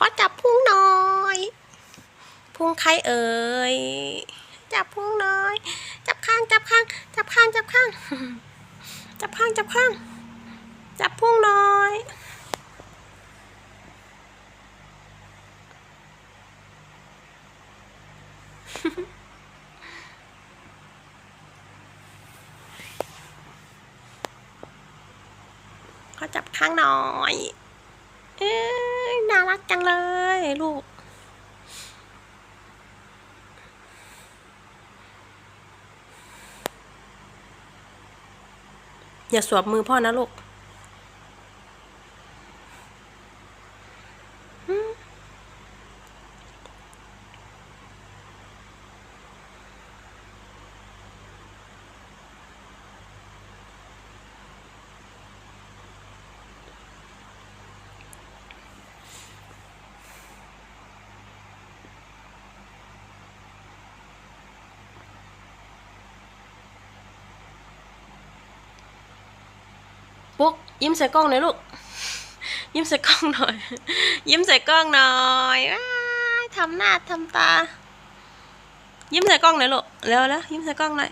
ขอจับพุงหน่อย พุงใครเอ่ย จับพุงหน่อย จับข้างจับข้าง จับข้างจับข้าง จับข้างจับข้าง จับพุงหน่อยขอจับข้างหน่อย เอ้ยน่า รักจังเลยลูก อย่าสวบมือพ่อนะลูก ปุ๊กยิ้มใส่กล้องหน่อยลูก ยิ้มใส่กล้องหน่อย ยิ้มใส่กล้องหน่อยทำหน้าทำตา ยิ้มใส่กล้องหน่อยลูกเร็วแล้วยิ้มใส่กล้องหน่อย